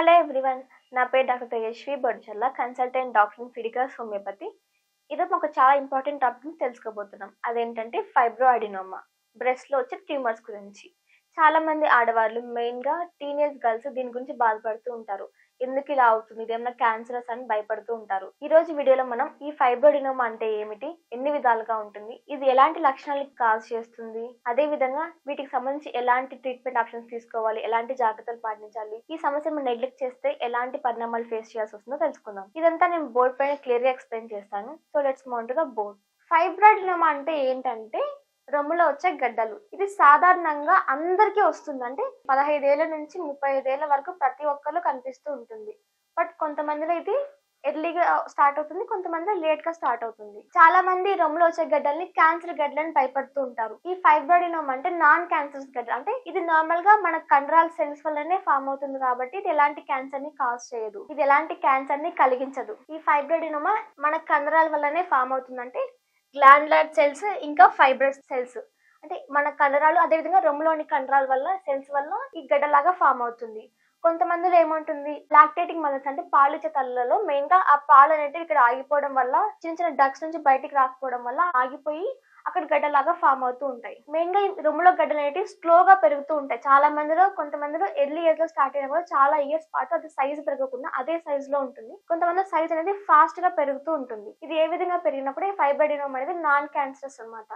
Hello everyone నా పేరు doctor Tejaswi Bodchalla consultant doctor Fidicus homeopathy ఈరోజు ఒక చాలా ఇంపార్టెంట్ టాపిక్ తెలుసుకోబోతున్నాం. అదేంటంటే ఫైబ్రో అడినోమా వచ్చే ట్యూమర్స్ గురించి. చాలా మంది ఆడవాళ్ళు మెయిన్గా టీనేజ్ గర్ల్స్ దీని గురించి బాధపడుతూ ఉంటారు. ఎందుకు ఇలా అవుతుంది? ఇదేమన్నా క్యాన్సరస్ అని భయపడుతూ ఉంటారు. ఈ రోజు వీడియోలో మనం ఈ ఫైబ్రోడినోమా అంటే ఏమిటి? ఎన్ని విధాలుగా ఉంటుంది? ఇది ఎలాంటి లక్షణాలకు కాజ్ చేస్తుంది? అదే విధంగా వీటికి సంబంధించి ఎలాంటి ట్రీట్మెంట్ ఆప్షన్స్ తీసుకోవాలి? ఎలాంటి జాగ్రత్తలు పాటించాలి? ఈ సమస్యను నెగ్లెక్ట్ చేస్తే ఎలాంటి పరిణామాలు ఫేస్ చేయాల్సి వస్తుందో తెలుసుకుందాం. ఇదంతా నేను బోర్డ్ పైన క్లియర్గా ఎక్స్ప్లెయిన్ చేస్తాను. So let's mount the board fibroadenoma అంటే ఏంటంటే రొమ్ములో వచ్చే గడ్డలు. ఇది సాధారణంగా అందరికీ వస్తుంది. అంటే పదహైదేళ్ళ నుంచి ముప్పై ఐదేళ్ళ వరకు ప్రతి ఒక్కరు కనిపిస్తూ ఉంటుంది. బట్ కొంతమందిలో ఇది ఎర్లీగా స్టార్ట్ అవుతుంది కొంతమంది లేట్గా స్టార్ట్ అవుతుంది. చాలా మంది రొమ్ములో వచ్చే గడ్డల్ని క్యాన్సర్ గడ్డలని భయపడుతూ ఉంటారు. ఈ ఫైబ్రాయిడినోమ్ అంటే నాన్ క్యాన్సర్ గడ్డ. అంటే ఇది నార్మల్గా మన కండరాల సెల్స్ వల్లనే ఫామ్ అవుతుంది కాబట్టి ఇది ఎలాంటి క్యాన్సర్ని కాజ్ చేయదు. ఇది ఎలాంటి క్యాన్సర్ని కలిగించదు. ఈ ఫైబ్రాయిడినోమా మన కండరాల వల్లనే ఫామ్ అవుతుంది అంటే గ్లాండ్లర్ సెల్స్ ఇంకా ఫైబ్రస్ సెల్స్ అంటే మన కండరాలు అదేవిధంగా రొమ్ములోని కండరాల వల్ల సెల్స్ వల్ల ఈ గడ్డలాగా ఫామ్ అవుతుంది. కొంతమందిలో ఏముంటుంది? లాక్టేటింగ్ మదర్స్ అంటే పాలు తల్లలో మెయిన్గా ఆ పాలు అనేటివి ఇక్కడ ఆగిపోవడం వల్ల చిన్న చిన్న డక్స్ నుంచి బయటికి రాకపోవడం వల్ల ఆగిపోయి అక్కడ గడ్డలాగా ఫామ్ అవుతూ ఉంటాయి. మెయిన్గా ఈ రొమ్ములో గడ్డలు అనేటివి స్లోగా పెరుగుతూ ఉంటాయి. చాలా మందిలో కొంతమందిలో ఎర్లీ ఇయర్స్లో స్టార్ట్ అయినా కూడా చాలా ఇయర్స్ పాటు అది సైజ్ పెరగకుండా అదే సైజ్లో ఉంటుంది. కొంతమంది సైజ్ అనేది ఫాస్ట్గా పెరుగుతూ ఉంటుంది. ఇది ఏ విధంగా పెరిగినప్పుడు ఈ అనేది నాన్ క్యాన్సరస్ అన్నమాట.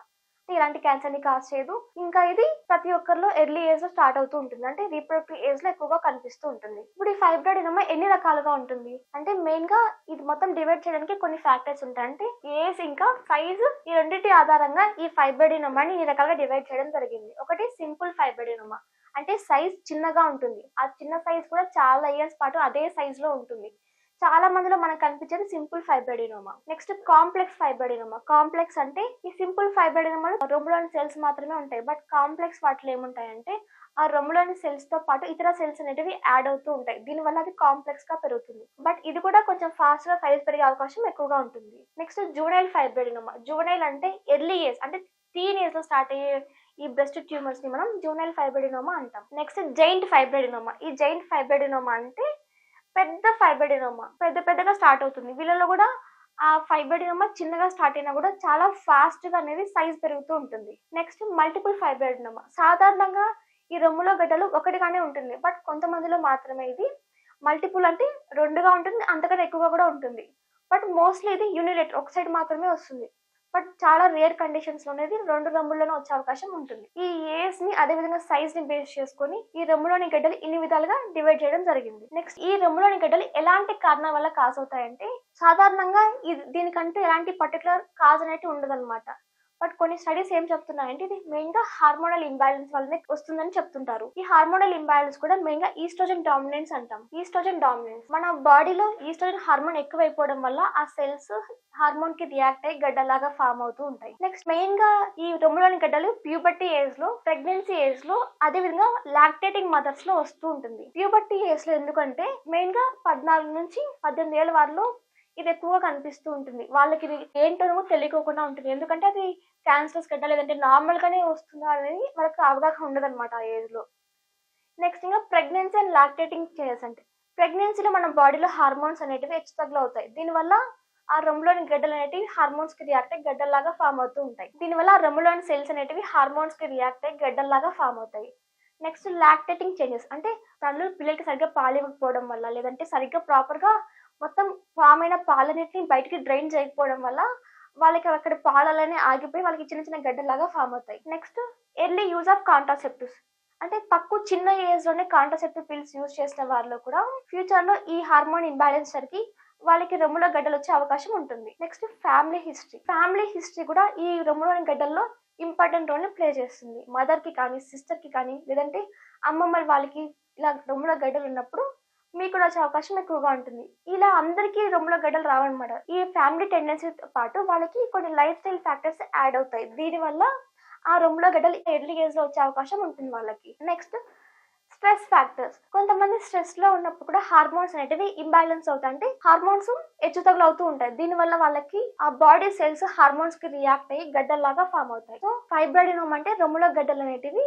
ఇలాంటి క్యాన్సర్ని కాజ్ చేయదు. ఇంకా ఇది ప్రతి ఒక్కరిలో ఎర్లీ ఏజ్లో స్టార్ట్ అవుతూ ఉంటుంది. అంటే రీప్రొడక్టివ్ ఏజ్లో ఎక్కువగా కనిపిస్తూ ఉంటుంది. ఇప్పుడు ఈ ఫైబ్రాయిడినోమా ఎన్ని రకాలుగా ఉంటుంది? అంటే మెయిన్గా ఇది మొత్తం డివైడ్ చేయడానికి కొన్ని ఫ్యాక్టర్స్ ఉంటాయి. అంటే ఏజ్ ఇంకా సైజ్ ఈ రెండింటి ఆధారంగా ఈ ఫైబ్రాయిడినోమాని ఈ రకాలుగా డివైడ్ చేయడం జరిగింది. ఒకటి సింపుల్ ఫైబ్రాయిడినోమా అంటే సైజ్ చిన్నగా ఉంటుంది. ఆ చిన్న సైజ్ కూడా చాలా ఇయర్స్ పాటు అదే సైజ్లో ఉంటుంది. చాలా మందిలో మనకు కనిపించేది simple fibroadenoma next complex fibroadenoma complex అంటే ఈ సింపుల్ ఫైబ్రాయిడినోమాలో రొమ్ములోని సెల్స్ మాత్రమే ఉంటాయి. బట్ కాంప్లెక్స్ వాటిలో ఏముంటాయంటే ఆ రొమ్ములోని సెల్స్తో పాటు ఇతర సెల్స్ అనేటివి యాడ్ అవుతూ ఉంటాయి. దీనివల్ల అది కాంప్లెక్స్గా పెరుగుతుంది. బట్ ఇది కూడా కొంచెం ఫాస్ట్గా సైజ్ పెరిగే అవకాశం ఎక్కువగా ఉంటుంది. నెక్స్ట్ జూనైల్ ఫైబ్రాయిడినోమా జూనైల్ అంటే ఎర్లీ ఏజ్ అంటే టీన్ ఏజ్లో స్టార్ట్ అయ్యే ఈ బ్రెస్ట్ ట్యూమర్స్ని మనం జూనైల్ ఫైబ్రాయిడినోమా అంటాం. నెక్స్ట్ జైంట్ ఫైబ్రాయిడినోమా ఈ జైంట్ ఫైబ్రాయిడినోమా అంటే పెద్ద ఫైబ్రాయిడినోమా పెద్ద పెద్దగా స్టార్ట్ అవుతుంది. వీళ్ళలో కూడా ఆ ఫైబ్రాయిడినోమా చిన్నగా స్టార్ట్ అయినా కూడా చాలా ఫాస్ట్గా అనేది సైజ్ పెరుగుతూ ఉంటుంది. నెక్స్ట్ మల్టిపుల్ ఫైబ్రాయిడినోమా సాధారణంగా ఈ రొమ్ములో గడ్డలు ఒకటిగానే ఉంటుంది. బట్ కొంతమందిలో మాత్రమే ఇది. మల్టిపుల్ అంటే రెండుగా ఉంటుంది. అంతకన్నా ఎక్కువగా కూడా ఉంటుంది. బట్ మోస్ట్లీ ఇది యూనిలేటర్. ఒక సైడ్ మాత్రమే వస్తుంది. బట్ చాలా రేర్ కండిషన్స్లో అనేది రెండు రొమ్ముల్లోనే వచ్చే అవకాశం ఉంటుంది. ఈ ఏజ్ని అదే విధంగా సైజ్ని బేస్ చేసుకొని ఈ రమ్ములోని గడ్డలు ఇన్ని విధాలుగా డివైడ్ చేయడం జరిగింది. నెక్స్ట్ ఈ రమ్ములోని గడ్డలు ఎలాంటి కారణాల వల్ల కాజ్ అవుతాయంటే సాధారణంగా ఇది దీనికంటూ ఎలాంటి పర్టికులర్ కాజ్ అనేది ఉండదన్నమాట. బట్ కొన్ని స్టడీస్ ఏం చెప్తున్నాయంటే ఇది మెయిన్గా హార్మోనల్ ఇంబ్యాలెన్స్ వల్లనే వస్తుందని చెప్తుంటారు. ఈ హార్మోనల్ ఇంబ్యాలెన్స్ కూడా మెయిన్గా ఈస్ట్రోజన్ డామినెన్స్ అంటాం. ఈస్ట్రోజన్ డామినెన్స్ మన బాడీలో ఈస్ట్రోజన్ హార్మోన్ ఎక్కువైపోవడం వల్ల ఆ సెల్స్ హార్మోన్కి రియాక్ట్ అయ్యి గడ్డలాగా ఫామ్ అవుతూ ఉంటాయి. నెక్స్ట్ మెయిన్గా ఈ రొమ్ములోని గడ్డలు ప్యూబర్టీ ఏజ్లో ప్రెగ్నెన్సీ ఏజ్లో అదే విధంగా లాక్టేటింగ్ మదర్స్లో వస్తూ ఉంటుంది. ప్యూబర్టీ ఏజ్లో ఎందుకంటే మెయిన్గా పద్నాలుగు నుంచి పద్దెనిమిది ఏళ్ళ వారిలో ఇది ఎక్కువగా కనిపిస్తూ ఉంటుంది. వాళ్ళకి ఇది ఏంటో తెలియకోకుండా ఉంటుంది. ఎందుకంటే అది క్యాన్సర్స్ గడ్డ లేదంటే నార్మల్ గానే వస్తుందా అనేది వాళ్ళకి అవగాహన ఉండదు అనమాట ఆ ఏజ్లో. నెక్స్ట్ ఇంకా ప్రెగ్నెన్సీ అండ్ లాక్టేటింగ్ చేయాల్సి అంటే ప్రెగ్నెన్సీలో మన బాడీలో హార్మోన్స్ అనేటివి హెచ్చు తగ్గులు అవుతాయి దీనివల్ల ఆ రొమ్ములోని గడ్డలు అనేటివి హార్మోన్స్కి రియాక్ట్ అయ్యి గడ్డల్లాగా ఫామ్ అవుతూ ఉంటాయి. దీనివల్ల ఆ రొమ్ములోని సెల్స్ అనేటివి హార్మోన్స్కి రియాక్ట్ అయ్యి గడ్డల్లాగా ఫామ్ అవుతాయి. నెక్స్ట్ లాక్టేటింగ్ చేంజెస్ అంటే తల్లు పిల్లలకి సరిగ్గా పాలు ఇవ్వకపోవడం వల్ల లేదంటే సరిగ్గా ప్రాపర్గా మొత్తం ఫామ్ అయిన పాలన్నిటిని బయటికి డ్రైన్ చేయకపోవడం వల్ల వాళ్ళకి అక్కడ పాలలనే ఆగిపోయి వాళ్ళకి చిన్న చిన్న గడ్డలాగా ఫామ్ అవుతాయి. Next early use of contraceptives అంటే తక్కువ చిన్న ఏజ్లోనే కాంట్రాసెప్టివ్ పిల్స్ యూజ్ చేసిన వారిలో కూడా ఫ్యూచర్లో ఈ హార్మోన్ ఇంబ్యాలెన్స్ సరికి వాళ్ళకి రొమ్ములో గడ్డలు వచ్చే అవకాశం ఉంటుంది. Next family history family history కూడా ఈ రొమ్ములోని గడ్డల్లో ఇంపార్టెంట్ రోల్ని ప్లే చేస్తుంది. మదర్కి కానీ సిస్టర్కి కానీ లేదంటే అమ్మమ్మ వాళ్ళకి ఇలా రొమ్ములో గడ్డలు ఉన్నప్పుడు మీకు కూడా వచ్చే అవకాశం ఎక్కువగా ఉంటుంది. ఇలా అందరికీ రొమ్ములో గడ్డలు రావన్నమాట. ఈ ఫ్యామిలీ టెండెన్సీతో పాటు వాళ్ళకి కొన్ని లైఫ్ స్టైల్ ఫ్యాక్టర్స్ యాడ్ అవుతాయి దీనివల్ల ఆ రొమ్ములో గడ్డలు ఎర్లీ ఏజ్లో వచ్చే అవకాశం ఉంటుంది వాళ్ళకి. నెక్స్ట్ స్ట్రెస్ ఫ్యాక్టర్స్ కొంతమంది స్ట్రెస్లో ఉన్నప్పుడు కూడా హార్మోన్స్ అనేటివి ఇంబ్యాలెన్స్ అవుతాయి అంటే హార్మోన్స్ హెచ్చుతగులు అవుతూ ఉంటాయి దీనివల్ల వాళ్ళకి ఆ బాడీ సెల్స్ హార్మోన్స్కి రియాక్ట్ అయ్యి గడ్డల్లాగా ఫామ్ అవుతాయి. సో ఫైబ్రాయిడినోమ్ అంటే రొమ్ములో గడ్డలు అనేటివి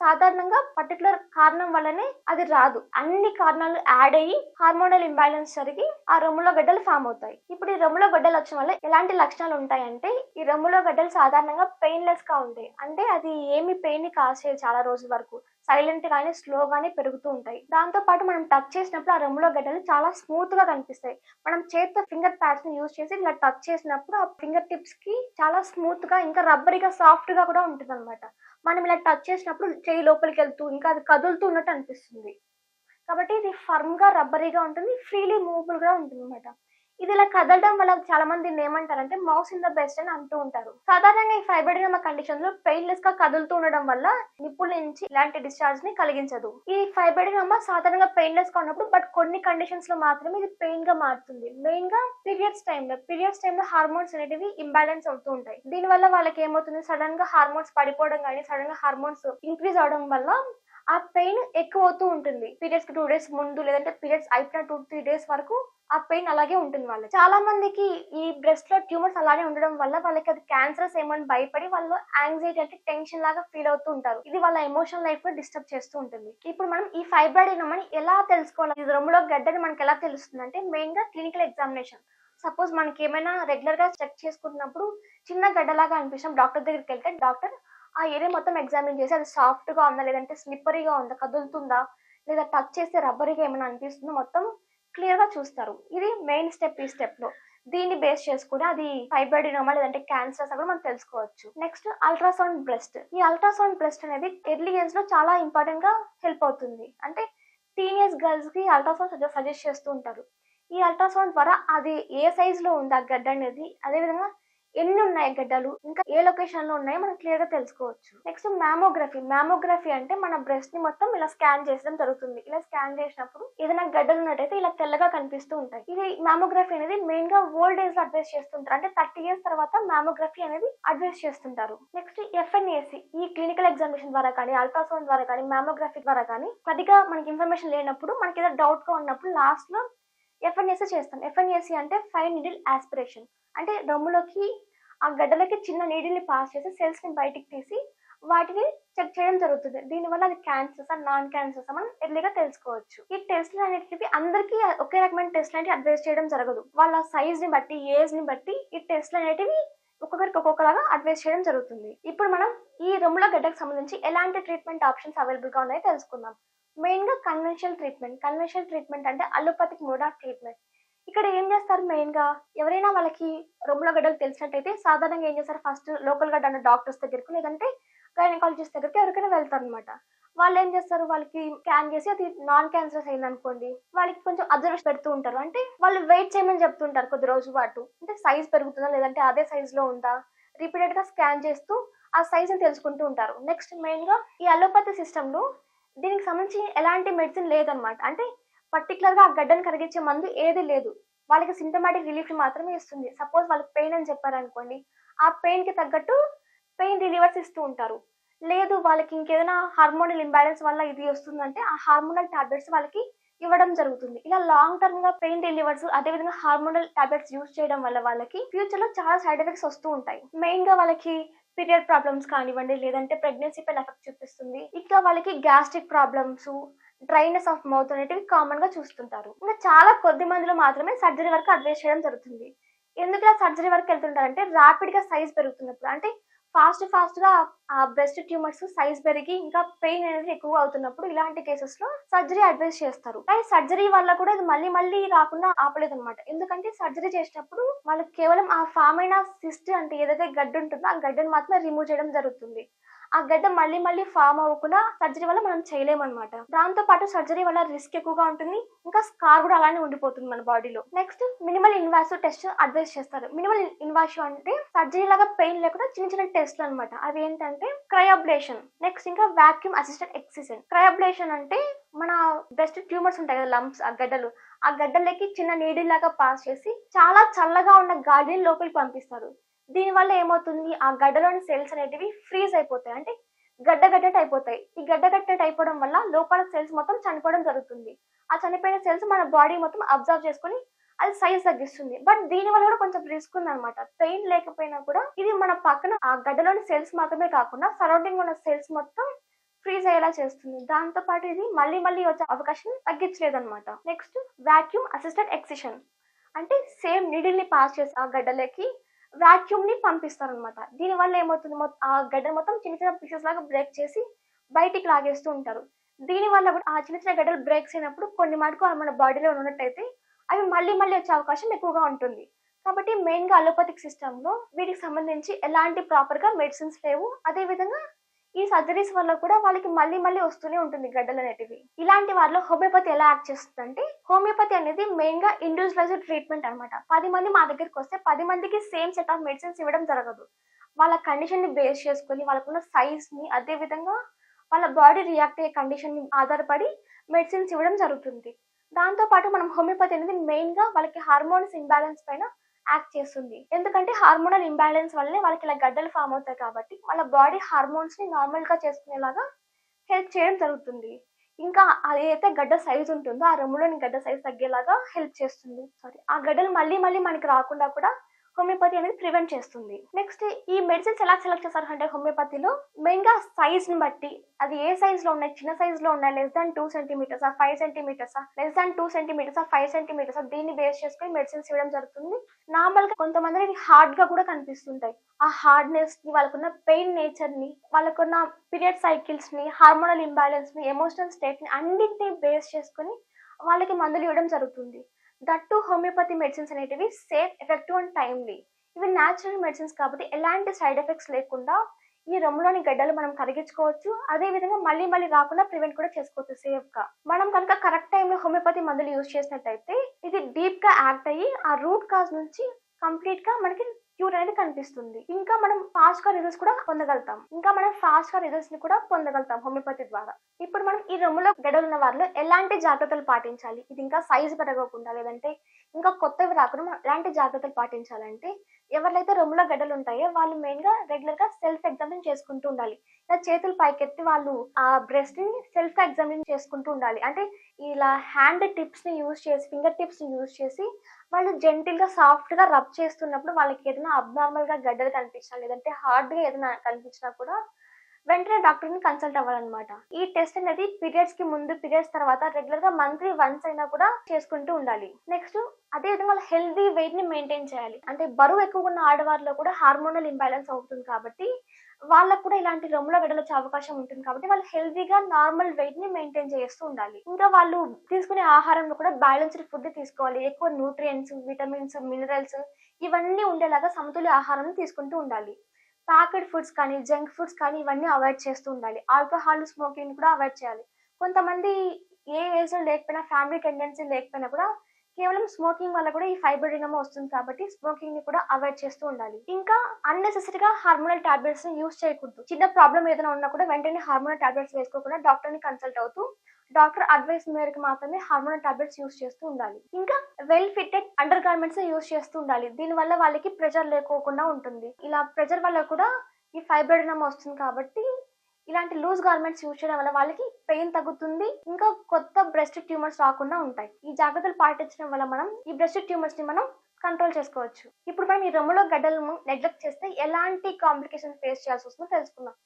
సాధారణంగా పర్టికులర్ కారణం వల్లనే అది రాదు. అన్ని కారణాలు యాడ్ అయ్యి హార్మోనల్ ఇంబ్యాలెన్స్ జరిగి ఆ రొమ్ములో గడ్డలు ఫామ్ అవుతాయి. ఇప్పుడు ఈ రొమ్ములో గడ్డలు వచ్చిన వల్ల ఎలాంటి లక్షణాలు ఉంటాయంటే ఈ రొమ్ములో గడ్డలు సాధారణంగా పెయిన్లెస్గా ఉంటాయి. అంటే అది ఏమి పెయిన్ కాసేది చాలా రోజుల వరకు. సైలెంట్ కానీ స్లోగానే పెరుగుతూ ఉంటాయి. దాంతో పాటు మనం టచ్ చేసినప్పుడు ఆ రొమ్ములో గడ్డలు చాలా స్మూత్గా కనిపిస్తాయి. మనం చేతితో ఫింగర్ ప్యాడ్స్ని యూజ్ చేసి ఇలా టచ్ చేసినప్పుడు ఆ ఫింగర్ టిప్స్కి చాలా స్మూత్గా ఇంకా రబ్బరీగా సాఫ్ట్గా కూడా ఉంటుంది అనమాట మనం ఇలా టచ్ చేసినప్పుడు చేయి లోపలికి వెళ్తూ ఇంకా అది కదులుతూ ఉన్నట్టు అనిపిస్తుంది. కాబట్టి ఇది ఫర్మ్గా రబ్బరీగా ఉంటుంది ఫ్రీలీ మూవబుల్గా ఉంటుంది అనమాట ఇది ఇలా కదలడం వల్ల చాలా మంది ఏమంటారంటే మౌస్ ఇన్ ద బెస్ట్ అని అంటూ ఉంటారు. సాధారణంగా ఈ ఫైబ్రోడినమా కండిషన్లో పెయిన్లెస్గా కదులుతూ ఉండడం వల్ల నిప్పుల నుంచి ఇలాంటి డిశ్చార్జ్ని కలిగించదు. ఈ ఫైబ్రోడినమా సాధారణంగా పెయిన్లెస్గా ఉన్నప్పుడు బట్ కొన్ని కండిషన్స్లో మాత్రమే ఇది పెయిన్గా మారుతుంది. మెయిన్గా పీరియడ్స్ టైంలో పీరియడ్స్ టైంలో హార్మోన్స్ అనేటివి ఇంబ్యాలెన్స్ అవుతూ ఉంటాయి. దీని వల్ల వాళ్ళకి ఏమవుతుంది? సడన్గా హార్మోన్స్ పడిపోవడం కానీ సడన్గా హార్మోన్స్ ఇంక్రీజ్ అవడం వల్ల ఆ పెయిన్ ఎక్కువ అవుతూ ఉంటుంది. పీరియడ్స్కి టూ డేస్ ముందు లేదంటే పీరియడ్స్ అయిపోయిన టూ త్రీ డేస్ వరకు ఆ పెయిన్ అలాగే ఉంటుంది వాళ్ళకి. చాలా మందికి ఈ బ్రెస్ట్లో ట్యూమర్స్ అలానే ఉండడం వల్ల వాళ్ళకి అది క్యాన్సర్స్ ఏమని భయపడి వాళ్ళు యాంగ్జైటీ అంటే టెన్షన్ లాగా ఫీల్ అవుతూ ఉంటారు. ఇది వాళ్ళ ఎమోషనల్ లైఫ్ని డిస్టర్బ్ చేస్తూ ఉంటుంది. ఇప్పుడు మనం ఈ ఫైబ్రాయిడ్ అని ఎలా తెలుసుకోవాలి? ఇది రొమ్ములో గడ్డని మనకి ఎలా తెలుస్తుంది అంటే మెయిన్గా క్లినికల్ ఎగ్జామినేషన్ సపోజ్ మనకి ఏమైనా రెగ్యులర్గా చెక్ చేసుకుంటున్నప్పుడు చిన్న గడ్డలాగా అనిపిస్తాం. డాక్టర్ దగ్గరికి వెళ్తే డాక్టర్ ఆ ఏరియా మొత్తం ఎగ్జామిన్ చేసి అది సాఫ్ట్గా ఉందా? లేదంటే స్లిప్పరీగా ఉందా? కదులుతుందా? లేదా టచ్ చేస్తే రబ్బరీగా ఏమైనా అనిపిస్తుందో? మొత్తం క్లియర్గా చూస్తారు. ఇది మెయిన్ స్టెప్ ఈ స్టెప్లో దీన్ని బేస్ చేసుకుని అది ఫైబ్రాయిడినోమా లేదంటే క్యాన్సర్స్ కూడా మనం తెలుసుకోవచ్చు. Next ultrasound breast. ఈ అల్ట్రాసౌండ్ బ్రెస్ట్ అనేది ఎర్లీ ఏజ్లో చాలా ఇంపార్టెంట్గా హెల్ప్ అవుతుంది. అంటే టీనేజ్ గర్ల్స్కి అల్ట్రాసౌండ్ సజెస్ట్ చేస్తూ ఉంటారు. ఈ అల్ట్రాసౌండ్ ద్వారా అది ఏ సైజ్లో ఉంది ఆ గడ్డ అనేది అదేవిధంగా ఎన్ని ఉన్నాయి గడ్డలు? ఇంకా ఏ లొకేషన్లో ఉన్నాయో? మనం క్లియర్గా తెలుసుకోవచ్చు. నెక్స్ట్ మ్యామోగ్రఫీ మ్యామోగ్రఫీ అంటే మన బ్రెస్ట్ని మొత్తం ఇలా స్కాన్ చేయడం జరుగుతుంది. ఇలా స్కాన్ చేసినప్పుడు ఏదైనా గడ్డలు ఉన్నట్టయితే ఇలా తెల్లగా కనిపిస్తూ ఉంటాయి. ఇది మ్యామోగ్రఫీ అనేది మెయిన్గా ఓల్డ్ ఏజ్లో అడ్వైస్ చేస్తుంటారు. అంటే థర్టీ ఇయర్స్ తర్వాత మ్యామోగ్రఫీ అనేది అడ్వైస్ చేస్తుంటారు. నెక్స్ట్ ఎఫ్ఎన్ఏసి ఈ క్లినికల్ ఎగ్జామినేషన్ ద్వారా కానీ అల్ట్రాసౌండ్ ద్వారా కానీ మ్యామోగ్రఫీ ద్వారా కానీ కొద్దిగా మనకి ఇన్ఫర్మేషన్ లేనప్పుడు మనకి ఏదో డౌట్గా ఉన్నప్పుడు లాస్ట్లో ఎఫ్ఎన్ఏసి చేస్తాం. ఎఫ్ఎన్ఏసీ అంటే ఫైవ్ నిడిల్ ఆస్పిరేషన్ అంటే రొమ్ములోకి ఆ గడ్డలకి చిన్న నీడిల్ని పాస్ చేసి సెల్స్ని బయటికి తీసి వాటిని చెక్ చేయడం జరుగుతుంది. దీనివల్ల అది క్యాన్సర్స్ నాన్ క్యాన్సర్స్ మనం ఎర్లీగా తెలుసుకోవచ్చు. ఈ టెస్ట్లు అనేటివి అందరికీ ఒకే రకమైన టెస్ట్లు అనేవి అడ్వైస్ చేయడం జరగదు. వాళ్ళ సైజ్ని బట్టి ఏజ్ని బట్టి ఈ టెస్ట్లు అనేటివి ఒక్కొక్కరికి ఒక్కొక్కలాగా అడ్వైస్ చేయడం జరుగుతుంది. ఇప్పుడు మనం ఈ రొమ్ముల గడ్డకు సంబంధించి ఎలాంటి ట్రీట్మెంట్ ఆప్షన్స్ అవైలబుల్గా ఉన్నాయో తెలుసుకుందాం. మెయిన్గా కన్వెన్షనల్ ట్రీట్మెంట్ కన్వెన్షనల్ ట్రీట్మెంట్ అంటే అలోపతిక్ మోడ్ ఆఫ్ ట్రీట్మెంట్ ఇక్కడ ఏం చేస్తారు మెయిన్గా? ఎవరైనా వాళ్ళకి రొమ్ముల గడ్డలు తెలిసినట్టయితే సాధారణంగా ఏం చేస్తారు? ఫస్ట్ లోకల్ గడ్డ అన్న డాక్టర్స్ దగ్గరికి లేదంటే గైనకాలజిస్ట్ దగ్గరికి ఎవరికైనా వెళ్తారు అనమాట వాళ్ళు ఏం చేస్తారు? వాళ్ళకి స్కాన్ చేసి అది నాన్ క్యాన్సర్స్ అయింది అనుకోండి వాళ్ళకి కొంచెం అబ్జర్వేషన్ పెడుతూ ఉంటారు. అంటే వాళ్ళు వెయిట్ చేయమని చెప్తుంటారు కొద్ది రోజు పాటు. అంటే సైజ్ పెరుగుతుందా లేదంటే అదే సైజ్లో ఉందా? రిపీటెడ్గా స్కాన్ చేస్తూ ఆ సైజ్ని తెలుసుకుంటూ ఉంటారు. నెక్స్ట్ మెయిన్గా ఈ అలోపతి సిస్టమ్లో దీనికి సంబంధించి ఎలాంటి మెడిసిన్ లేదనమాట అంటే పర్టికులర్గా ఆ గడ్డను కరిగించే మందు ఏది లేదు. వాళ్ళకి సింటమాటిక్ రిలీఫ్ మాత్రమే ఇస్తుంది. సపోజ్ వాళ్ళకి పెయిన్ అని చెప్పారనుకోండి ఆ పెయిన్కి తగ్గట్టు పెయిన్ రిలీవర్స్ ఇస్తూ ఉంటారు. లేదు వాళ్ళకి ఇంకేదైనా హార్మోనల్ ఇంబ్యాలెన్స్ వల్ల ఇది వస్తుందంటే ఆ హార్మోనల్ టాబ్లెట్స్ వాళ్ళకి ఇవ్వడం జరుగుతుంది. ఇలా లాంగ్ టర్మ్గా పెయిన్ రిలీవర్స్ అదేవిధంగా హార్మోనల్ టాబ్లెట్స్ యూజ్ చేయడం వల్ల వాళ్ళకి ఫ్యూచర్లో చాలా సైడ్ ఎఫెక్ట్స్ వస్తూ ఉంటాయి. మెయిన్గా వాళ్ళకి పీరియడ్ ప్రాబ్లమ్స్ కానివ్వండి లేదంటే ప్రెగ్నెన్సీ పైన ఎఫెక్ట్ చూపిస్తుంది. ఇంకా వాళ్ళకి gastric problems dryness of mouth అనేటివి కామన్గా చూస్తుంటారు. ఇంకా చాలా కొద్ది మందిలో మాత్రమే సర్జరీ వరకు అడ్వైస్ చేయడం జరుగుతుంది. ఎందుకు ఇలా సర్జరీ వరకు వెళ్తుంటారంటే ర్యాపిడ్గా సైజ్ పెరుగుతున్నప్పుడు అంటే ఫాస్ట్ ఫాస్ట్గా ఆ బ్రెస్ట్ ట్యూమర్స్ సైజ్ పెరిగి ఇంకా పెయిన్ అనేది ఎక్కువ అవుతున్నప్పుడు ఇలాంటి కేసెస్లో సర్జరీ అడ్వైస్ చేస్తారు. కానీ సర్జరీ వల్ల కూడా ఇది మళ్ళీ మళ్ళీ రాకుండా ఆపలేదు అనమాట ఎందుకంటే సర్జరీ చేసినప్పుడు వాళ్ళకి కేవలం ఆ ఫామ్ అయిన సిస్ట్ అంటే ఏదైతే గడ్డ ఉంటుందో ఆ గడ్డను మాత్రమే రిమూవ్ చేయడం జరుగుతుంది. ఆ గడ్డ మళ్ళీ మళ్ళీ ఫామ్ అవ్వకుండా సర్జరీ వల్ల మనం చేయలేమన్నమాట. దాంతో పాటు సర్జరీ వల్ల రిస్క్ ఎక్కువగా ఉంటుంది. ఇంకా స్కార్ కూడా అలానే ఉండిపోతుంది మన బాడీలో. Next minimal invasive test advice చేస్తారు. మినిమల్ ఇన్వాసివ్ అంటే సర్జరీ లాగా పెయిన్ లేకుండా చిన్న చిన్న టెస్ట్లు అనమాట అవి ఏంటంటే క్రయోబ్లేషన్. నెక్స్ట్ ఇంకా వాక్యూమ్ అసిస్టెంట్ ఎక్సిజన్ క్రయోబ్లేషన్ అంటే మన బెస్ట్ ట్యూమర్స్ ఉంటాయి కదా లంప్స్ ఆ గడ్డలు. ఆ గడ్డలకి చిన్న నీడిల్ లాగా పాస్ చేసి చాలా చల్లగా ఉన్న గాలిని లోపలికి పంపిస్తారు. దీనివల్ల ఏమవుతుంది? ఆ గడ్డలోని సెల్స్ అనేటివి ఫ్రీజ్ అయిపోతాయి. అంటే గడ్డ గడ్డట్ అయిపోతాయి. ఈ గడ్డ గడ్డట్ అయిపోవడం వల్ల లోపల సెల్స్ మొత్తం చనిపోవడం జరుగుతుంది. ఆ చనిపోయిన సెల్స్ మన బాడీ మొత్తం అబ్జర్వ్ చేసుకుని అది సైజ్ తగ్గిస్తుంది. బట్ దీని వల్ల కూడా కొంచెం రిస్క్ ఉంది అనమాట పెయిన్ లేకపోయినా కూడా ఇది మన పక్కన ఆ గడ్డలోని సెల్స్ మాత్రమే కాకుండా సరౌండింగ్ ఉన్న సెల్స్ మొత్తం ఫ్రీజ్ అయ్యేలా చేస్తుంది. దాంతో పాటు ఇది మళ్ళీ మళ్ళీ వచ్చే అవకాశం తగ్గించలేదన్నమాట. నెక్స్ట్ వాక్యూమ్ అసిస్టెంట్ ఎక్సిషన్ అంటే సేమ్ నీడిల్ని పాస్ చేసి ఆ గడ్డలకి వాక్యూమ్ని పంపిస్తారనమాట దీనివల్ల ఏమవుతుంది? మొత్తం ఆ గడ్డ మొత్తం చిన్న చిన్న పీసెస్ లాగా బ్రేక్ చేసి బయటికి లాగేస్తూ ఉంటారు. దీని వల్ల కూడా ఆ చిన్న చిన్న గడ్డలు బ్రేక్స్ అయినప్పుడు కొన్ని మటుకు మన బాడీలో ఉన్నట్టయితే అవి మళ్ళీ మళ్ళీ వచ్చే అవకాశం ఎక్కువగా ఉంటుంది. కాబట్టి మెయిన్గా అలోపతిక్ సిస్టమ్లో వీటికి సంబంధించి ఎలాంటి ప్రాపర్గా మెడిసిన్స్ లేవు. అదే విధంగా ఈ సర్జరీస్ వల్ల కూడా వాళ్ళకి మళ్ళీ మళ్ళీ వస్తూనే ఉంటుంది గడ్డలు అనేటివి. ఇలాంటి వారిలో హోమియోపతి ఎలా యాక్ట్ చేస్తుందంటే హోమియోపతి అనేది మెయిన్గా ఇండివిజువలైజ్డ్ ట్రీట్మెంట్ అనమాట పది మంది మా దగ్గరికి వస్తే పది మందికి సేమ్ సెట్ ఆఫ్ మెడిసిన్స్ ఇవ్వడం జరగదు. వాళ్ళ కండిషన్ని బేస్ చేసుకొని వాళ్ళకున్న సైజ్ని అదే విధంగా వాళ్ళ బాడీ రియాక్ట్ అయ్యే కండిషన్ని ఆధారపడి మెడిసిన్స్ ఇవ్వడం జరుగుతుంది. దాంతో పాటు మనం హోమియోపతి అనేది మెయిన్గా వాళ్ళకి హార్మోన్స్ ఇంబ్యాలెన్స్ పైన యాక్ట్ చేస్తుంది. ఎందుకంటే హార్మోనల్ ఇంబ్యాలెన్స్ వల్లనే వాళ్ళకి ఇలా గడ్డలు ఫామ్ అవుతాయి కాబట్టి వాళ్ళ బాడీ హార్మోన్స్ని నార్మల్గా చేసుకునేలాగా హెల్ప్ చేయడం జరుగుతుంది. ఇంకా అదైతే గడ్డ సైజ్ ఉంటుందో ఆ రొమ్ములోని గడ్డ సైజ్ తగ్గేలాగా హెల్ప్ చేస్తుంది. సారీ ఆ గడ్డలు మళ్ళీ మళ్ళీ మనకి రాకుండా కూడా హోమియోపతి అనేది ప్రివెంట్ చేస్తుంది. నెక్స్ట్ ఈ మెడిసిన్స్ ఎలా సెలెక్ట్ చేస్తారు అంటే హోమియోపతిలో మెయిన్గా సైజ్ని బట్టి అది ఏ సైజ్లో ఉన్నాయి చిన్న సైజ్లో ఉన్నాయి లెస్ దాన్ టూ సెంటీమీటర్స్ ఆ five centimetres less than two centimetres ఆ ఫైవ్ సెంటీమీటర్స్ దీన్ని బేస్ చేసుకొని మెడిసిన్స్ ఇవ్వడం జరుగుతుంది. నార్మల్గా కొంతమంది హార్డ్గా కూడా కనిపిస్తుంటాయి. ఆ హార్డ్నెస్ని వాళ్ళకున్న పెయిన్ నేచర్ని వాళ్ళకున్న పీరియడ్ సైకిల్స్ని హార్మోనల్ ఇంబ్యాలెన్స్ని ఎమోషనల్ స్టేట్ని అన్నింటినీ బేస్ చేసుకొని వాళ్ళకి మందులు ఇవ్వడం జరుగుతుంది. దట్ టు హోమియోపతి మెడిసిన్స్ అనేటివి సేఫ్ ఎఫెక్టివ్ అండ్ టైమ్లీ ఇవి న్యాచురల్ మెడిసిన్స్ కాబట్టి ఎలాంటి సైడ్ ఎఫెక్ట్స్ లేకుండా ఈ రొమ్ములోని గడ్డలు మనం కరిగించుకోవచ్చు. అదే విధంగా మళ్ళీ మళ్ళీ రాకుండా ప్రివెంట్ కూడా చేసుకోవచ్చు సేఫ్గా. మనం కనుక కరెక్ట్ టైంలో హోమియోపతి మందులు యూజ్ చేసినట్టయితే ఇది డీప్గా యాక్ట్ అయ్యి ఆ రూట్ కాజ్ నుంచి కంప్లీట్గా మనకి క్యూర్ అనేది కనిపిస్తుంది. ఇంకా మనం ఫాస్ట్గా రిజల్ట్స్ కూడా పొందగలుగుతాం. ఇంకా మనం ఫాస్ట్గా రిజల్ట్స్ని కూడా పొందగలుగుతాం హోమియోపతి ద్వారా. ఇప్పుడు మనం ఈ రొమ్ములో గడలు ఉన్న వారిలో ఎలాంటి జాగ్రత్తలు పాటించాలి? ఇది ఇంకా సైజ్ పెరగకుండా లేదంటే ఇంకా కొత్తవి రాకుండా మనం ఎలాంటి జాగ్రత్తలు పాటించాలంటే ఎవరైతే రొమ్ములో గడ్డలు ఉంటాయో వాళ్ళు మెయిన్గా రెగ్యులర్గా సెల్ఫ్ ఎగ్జామిన్ చేసుకుంటూ ఉండాలి. ఇలా చేతులు పైకెత్తి వాళ్ళు ఆ బ్రెస్ట్ని సెల్ఫ్ ఎగ్జామిన్ చేసుకుంటూ ఉండాలి. అంటే ఇలా హ్యాండ్ టిప్స్ని యూజ్ చేసి ఫింగర్ టిప్స్ని యూజ్ చేసి వాళ్ళు జెంటిల్గా సాఫ్ట్గా రబ్ చేస్తున్నప్పుడు వాళ్ళకి ఏదైనా అబ్నార్మల్గా గడ్డలు కనిపించినా లేదంటే హార్డ్గా ఏదైనా కనిపించినా కూడా వెంటనే డాక్టర్ని కన్సల్ట్ అవ్వాలన్నమాట. ఈ టెస్ట్ అనేది పీరియడ్స్కి ముందు పీరియడ్స్ తర్వాత రెగ్యులర్గా మంత్లీ వన్స్ అయినా కూడా చేసుకుంటూ ఉండాలి. నెక్స్ట్ అదే విధంగా వాళ్ళ హెల్దీ వెయిట్ని మెయింటైన్ చేయాలి. అంటే బరువు ఎక్కువ ఉన్న ఆడవారిలో కూడా హార్మోనల్ ఇంబ్యాలెన్స్ అవుతుంది కాబట్టి వాళ్ళకు కూడా ఇలాంటి రొమ్ముల గడ్డలు వచ్చే అవకాశం ఉంటుంది కాబట్టి వాళ్ళు హెల్దీగా నార్మల్ వెయిట్ని మెయింటైన్ చేస్తూ ఉండాలి. ఇంకా వాళ్ళు తీసుకునే ఆహారంలో కూడా బ్యాలెన్స్డ్ ఫుడ్ తీసుకోవాలి. ఎక్కువ న్యూట్రియంట్స్ విటమిన్స్ మినరల్స్ ఇవన్నీ ఉండేలాగా సమతుల్య ఆహారం తీసుకుంటూ ఉండాలి. ప్యాకెడ్ ఫుడ్స్ కానీ జంక్ ఫుడ్స్ కానీ ఇవన్నీ అవాయిడ్ చేస్తూ ఉండాలి. ఆల్కహాల్ స్మోకింగ్ కూడా అవాయిడ్ చేయాలి. కొంతమంది ఏ ఏజ్లో లేకపోయినా ఫ్యామిలీ టెండెన్సీ లేకపోయినా కూడా కేవలం స్మోకింగ్ వల్ల కూడా ఈ ఫైబర్ రినమో వస్తుంది కాబట్టి స్మోకింగ్ని కూడా అవాయిడ్ చేస్తూ ఉండాలి. ఇంకా అన్నెసెసరీగా హార్మోనల్ టాబ్లెట్స్ని యూజ్ చేయకూడదు. చిన్న ప్రాబ్లం ఏదైనా ఉన్నా కూడా వెంటనే హార్మోనల్ టాబ్లెట్స్ వేసుకోకుండా డాక్టర్ని కన్సల్ట్ అవుతూ డాక్టర్ అడ్వైస్ మేరకు మాత్రమే హార్మోనల్ టాబ్లెట్స్ యూస్ చేస్తూ ఉండాలి. ఇంకా well fitted under garments use చేస్తూ ఉండాలి. దీని వల్ల వాళ్ళకి ప్రెషర్ లేకోకుండా ఉంటుంది. ఇలా ప్రెషర్ వల్ల కూడా ఈ ఫైబ్రోడినమ్ వస్తుంది కాబట్టి ఇలాంటి లూజ్ గార్మెంట్స్ యూజ్ చేయడం వల్ల వాళ్ళకి పెయిన్ తగ్గుతుంది. ఇంకా కొత్త బ్రెస్ట్ ట్యూమర్స్ రాకుండా ఉంటాయి. ఈ జాగ్రత్తలు పాటించడం వల్ల మనం ఈ బ్రెస్ట్ ట్యూమర్స్ని మనం కంట్రోల్ చేసుకోవచ్చు. ఇప్పుడు మనం ఈ రొమ్ములో గడ్డలను నెగ్లెక్ట్ చేస్తే ఎలాంటి కాంప్లికేషన్ ఫేస్ చేయాల్సి వస్తుందో తెలుసుకుందాం.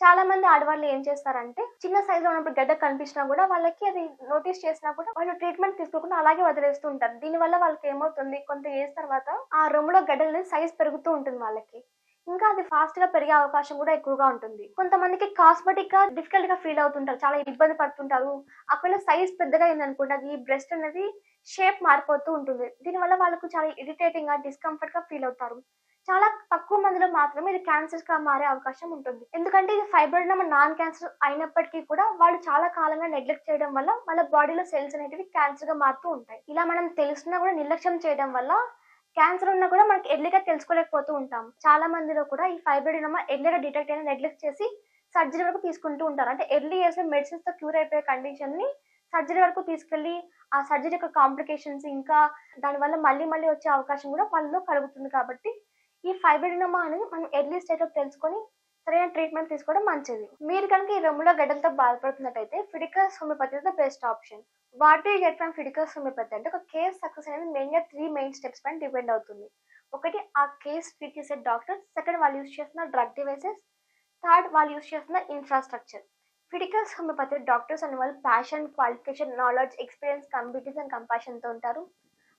చాలా మంది ఆడవాళ్ళు ఏం చేస్తారంటే చిన్న సైజ్లో ఉన్నప్పుడు గడ్డ కనిపించినా కూడా వాళ్ళకి అది నోటీస్ చేసినా కూడా వాళ్ళు ట్రీట్మెంట్ తీసుకోకుండా అలాగే వదిలేస్తూ ఉంటారు. దీనివల్ల వాళ్ళకి ఏమవుతుంది? కొంత ఏజ్ తర్వాత ఆ రొమ్ములో గడ్డల సైజ్ పెరుగుతూ ఉంటుంది వాళ్ళకి. ఇంకా అది ఫాస్ట్గా పెరిగే అవకాశం కూడా ఎక్కువగా ఉంటుంది. కొంతమందికి కాస్మెటిక్గా డిఫికల్ట్గా ఫీల్ అవుతుంటారు. చాలా ఇబ్బంది పడుతుంటారు. అక్కడ సైజ్ పెద్దగా అయింది అనుకోండి అది బ్రెస్ట్ అనేది షేప్ మారిపోతూ ఉంటుంది. దీనివల్ల వాళ్ళకు చాలా ఇరిటేటింగ్గా డిస్కంఫర్ట్గా ఫీల్ అవుతారు. చాలా తక్కువ మందిలో మాత్రమే ఇది క్యాన్సర్గా మారే అవకాశం ఉంటుంది. ఎందుకంటే ఇది ఫైబ్రోయిడ్ నాన్ క్యాన్సర్ అయినప్పటికీ కూడా వాళ్ళు చాలా కాలంగా నెగ్లెక్ట్ చేయడం వల్ల వాళ్ళ బాడీలో సెల్స్ అనేటివి క్యాన్సర్గా మారుతూ ఉంటాయి. ఇలా మనం తెలుసున్నా కూడా నిర్లక్ష్యం చేయడం వల్ల క్యాన్సర్ ఉన్నా కూడా మనకి ఎర్లీగా తెలుసుకోలేకపోతూ ఉంటాం. చాలా మందిలో కూడా ఈ ఫైబ్రోయిడోమా ఎర్లీగా డిటెక్ట్ అయిన నెగ్లెక్ట్ చేసి సర్జరీ వరకు తీసుకుంటూ ఉంటారు. అంటే ఎర్లీ ఇయర్స్లో మెడిసిన్స్తో క్యూర్ అయిపోయే కండిషన్ని సర్జరీ వరకు తీసుకెళ్ళి ఆ సర్జరీ యొక్క కాంప్లికేషన్స్ ఇంకా దానివల్ల మళ్ళీ మళ్ళీ వచ్చే అవకాశం కూడా వాళ్ళలో కలుగుతుంది కాబట్టి ఈ ఫైబ్రోయిడోమా అనేది మనం ఎర్లీ స్టేజ్లో తెలుసుకొని సరైన ట్రీట్మెంట్ తీసుకోవడం మంచిది. మీరు కనుక ఈ రొమ్ములో గడ్డలతో బాధపడుతున్నట్టయితే Fidicus homeopathy the best option what you get from Fidicus homeopathy అంటే ఒక కేస్ సక్సెస్ అనేది మెయిన్గా త్రీ మెయిన్ స్టెప్స్ పైన డిపెండ్ అవుతుంది. ఒకటి ఆ కేస్ ట్రీట్ చేసే డాక్టర్ సెకండ్ వాళ్ళు యూస్ చేస్తున్న డ్రగ్ డివైసెస్ థర్డ్ వాళ్ళు యూస్ చేస్తున్న ఇన్ఫ్రాస్ట్రక్చర్ ఫిడికల్స్ హోమియోపతి డాక్టర్స్ అనే వాళ్ళు passion qualification knowledge experience computers and కంపాషన్తో ఉంటారు.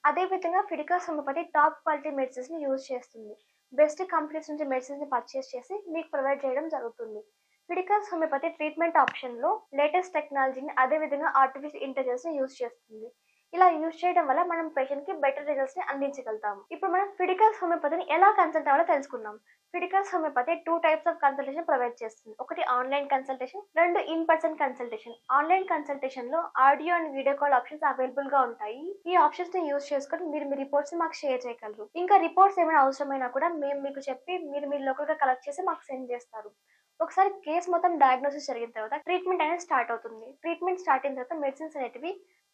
అదేవిధంగా ఫిడికల్స్ హోమియోపతి టాప్ క్వాలిటీ మెడిసిన్స్ని యూజ్ చేస్తుంది. బెస్ట్ కంపెనీస్ నుంచి మెడిసిన్స్ని పర్చేస్ చేసి మీకు ప్రొవైడ్ చేయడం జరుగుతుంది. ఫిడికల్స్ హోమియోపతి ట్రీట్మెంట్ ఆప్షన్లో లేటెస్ట్ టెక్నాలజీని అదేవిధంగా ఆర్టిఫిషియల్ ఇంటెలిజెన్స్ని యూజ్ చేస్తుంది. ఇలా యూజ్ చేయడం వల్ల మనం పేషెంట్కి బెటర్ రిజల్ట్స్ని అందించగలుగుతాము. ఇప్పుడు మనం ఫిడికల్స్ హోమియోపతిని ఎలా కన్సల్ట్ అవ్వాలో తెలుసుకుందాం. Fidicals homeopathy two types of consultation provide చేస్తుంది. ఒకటి ఆన్లైన్ కన్సల్టేషన్ రెండు in person consultation. Online కన్సల్టేషన్లో audio and video call options అవైలబుల్గా ఉంటాయి. ఈ ఆప్షన్స్ని యూజ్ చేసుకొని మీరు మీ రిపోర్ట్స్ మాకు షేర్ చేయగలరు. ఇంకా రిపోర్ట్స్ ఏమైనా అవసరమైనా కూడా మేము మీకు చెప్పి మీరు మీరు లోకల్గా కలెక్ట్ చేసి మాకు సెండ్ చేస్తారు. ఒకసారి కేసు మొత్తం డయాగ్నోసిస్ జరిగిన తర్వాత ట్రీట్మెంట్ అనేది స్టార్ట్ అవుతుంది. ట్రీట్మెంట్ స్టార్ట్ అయిన తర్వాత మెడిసిన్స్ అనేటివి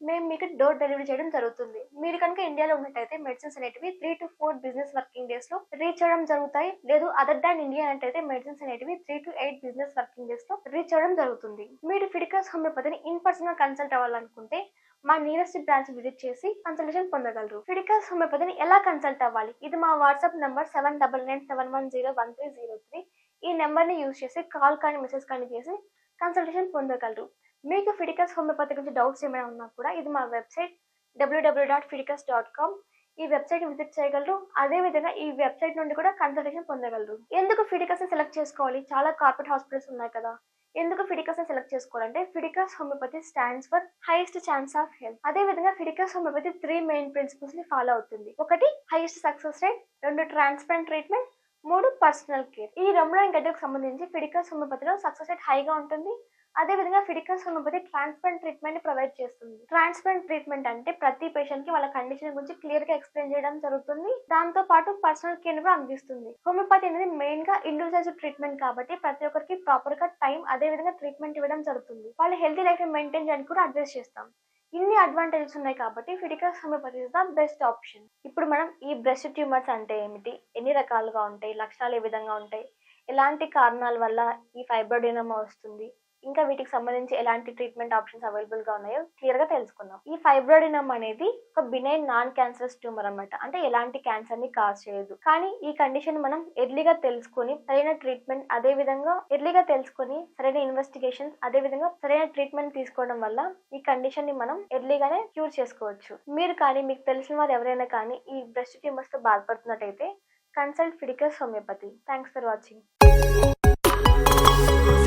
మేము మీకు డోర్ డెలివరీ చేయడం జరుగుతుంది. మీరు కనుక ఇండియాలో ఉన్నట్టయితే మెడిసిన్స్ అనేటివి three to four business working డేస్లో రీచ్ అవ్వడం జరుగుతాయి. లేదు అదర్ దాన్ ఇండియా అంటే మెడిసిన్స్ అనేటివి three to eight business working డేస్లో రీచ్ అవ్వడం జరుగుతుంది. మీరు ఫిడికల్స్ హోమియోపతిని ఇన్ పర్సన్గా కన్సల్ట్ అవ్వాలనుకుంటే మా నియరెస్ట్ బ్రాంచ్ విజిట్ చేసి కన్సల్టేషన్ పొందగలరు. ఫిడికల్స్ హోమియోపతిని ఎలా కన్సల్ట్ అవ్వాలి? ఇది మా WhatsApp number seven double nine seven one zero one three zero three ఈ నెంబర్ని యూజ్ చేసి కాల్ కానీ మెసేజ్ కానీ చేసి కన్సల్టేషన్ పొందగలరు. మీకు ఫిడికల్స్ హోమియోపతి గురించి డౌట్స్ ఏమైనా ఉన్నా కూడా ఇది మా website WWW dot Fidicals dot com ఈ వెబ్సైట్ విజిట్ చేయగలరు. అదే విధంగా ఈ వెబ్సైట్ నుండి కూడా కన్సల్టేషన్ పొందగలరు. ఎందుకు ఫిడికల్స్ సెలెక్ట్ చేసుకోవాలి? చాలా కార్పొరేట్ హాస్పిటల్స్ ఉన్నాయి కదా. ఎందుకు ఫిడికల్స్ సెలెక్ట్ చేసుకోవాలంటే Fidicals homeopathy stands for highest chance of health అదే విధంగా ఫిడికల్స్ హోమియోపతి త్రీ మెయిన్ ప్రిన్సిపల్స్ని ఫాలో అవుతుంది. ఒకటి హైయెస్ట్ సక్సెస్ రేట్ రెండు ట్రాన్స్పరెంట్ ట్రీట్మెంట్ మూడు పర్సనల్ కేర్ ఈ రెండు గడ్డకు సంబంధించి ఫిడికల్స్ హోమియోపతిలో సక్సెస్ రేట్ హైగా ఉంటుంది. అదే విధంగా ఫిడికల్స్ హోమియోపతి ట్రాన్స్ప్లాంట్ ట్రీట్మెంట్ ప్రొవైడ్ చేస్తుంది. ట్రాన్స్ప్లాంట్ ట్రీట్మెంట్ అంటే ప్రతి పేషెంట్కి వాళ్ళ కండిషన్ గురించి క్లియర్గా ఎక్స్ప్లెయిన్ చేయడం జరుగుతుంది. దాంతో పాటు పర్సనల్ కేర్ కూడా అందిస్తుంది. హోమియోపతి అనేది మెయిన్గా ఇండివిజువల్ ట్రీట్మెంట్ కాబట్టి ప్రతి ఒక్కరికి ప్రాపర్గా టైం అదే విధంగా ట్రీట్మెంట్ ఇవ్వడం జరుగుతుంది. వాళ్ళ హెల్తీ లైఫ్ మెయింటైన్ చేయడానికి కూడా అడ్వైస్ చేస్తాం. ఇన్ని అడ్వాంటేజెస్ ఉన్నాయి కాబట్టి ఫిడికల్స్ Homeopathy is the best option. ఇప్పుడు మనం ఈ బ్రెస్ట్ ట్యూమర్స్ అంటే ఏమిటి? ఎన్ని రకాలుగా ఉంటాయి? లక్షణాలు ఏ విధంగా ఉంటాయి? ఎలాంటి కారణాల వల్ల ఈ ఫైబ్రోడినమా వస్తుంది? ఇంకా వీటికి సంబంధించి ఎలాంటి ట్రీట్మెంట్ ఆప్షన్స్ అవైలబుల్గా ఉన్నాయో క్లియర్గా తెలుసుకుందాం. ఈ ఫైబ్రోడినమ్ అనేది ఒక బినైన్ నాన్ క్యాన్సరస్ ట్యూమర్ అన్నమాట. అంటే ఎలాంటి క్యాన్సర్ని కాజ్ చేయదు. కానీ ఈ కండిషన్ మనం ఎర్లీగా తెలుసుకొని సరైన ట్రీట్మెంట్ అదే విధంగా ఎర్లీగా తెలుసుకొని సరైన ఇన్వెస్టిగేషన్స్ అదే విధంగా సరైన ట్రీట్మెంట్ తీసుకోవడం వల్ల ఈ కండిషన్ని మనం ఎర్లీగానే క్యూర్ చేసుకోవచ్చు. మీరు కానీ మీకు తెలిసిన వారు ఎవరైనా కానీ ఈ బ్రెస్ట్ ట్యూమర్స్తో బాధపడుతున్నట్టయితే consult Fidicus Homeopathy thanks for watching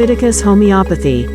Pharmaceuticus Homeopathy.